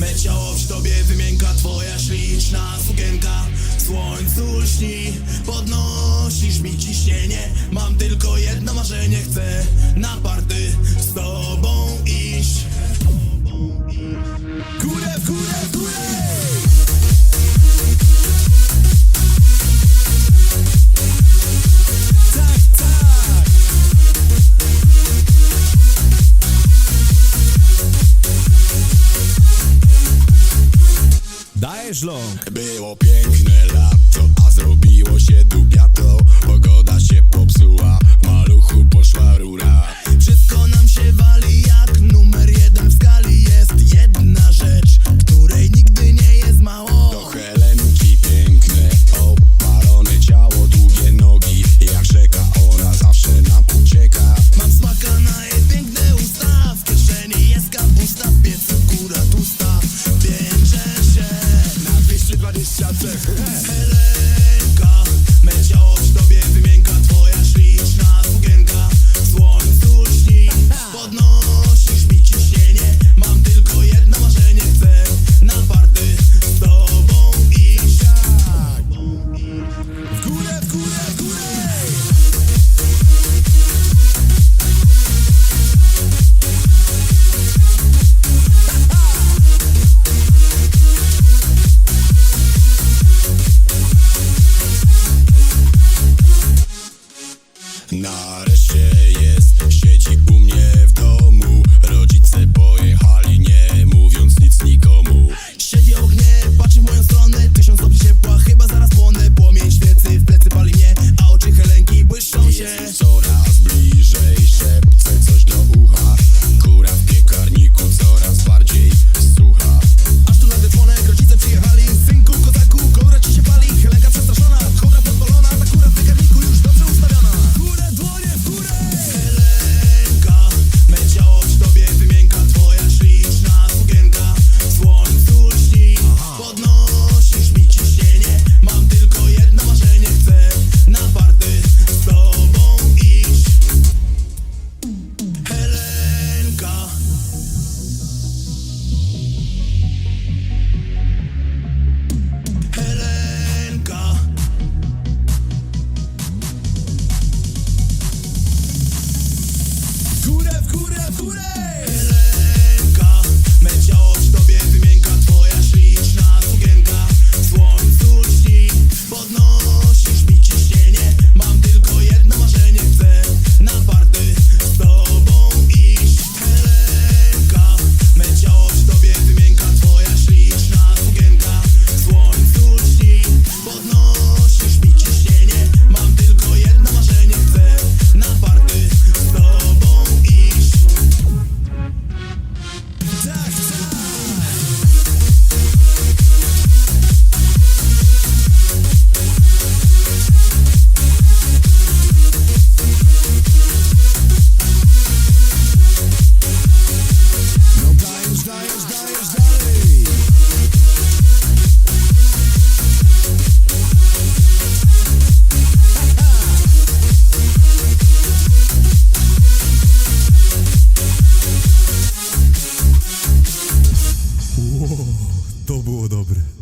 Me ciało w tobie wymięka Twoja śliczna sukienka. Słońcu lśni Podnosisz mi ciśnienie. Mam tylko jedno marzenie Chcę na party z tobą Było piękne lato, a zrobiło się dubiato mistrza cech Helenka, me ciało tobie wymienka Twoja śliczna sukienka Słoń górę, w górę, w górę! Yes! Albo o.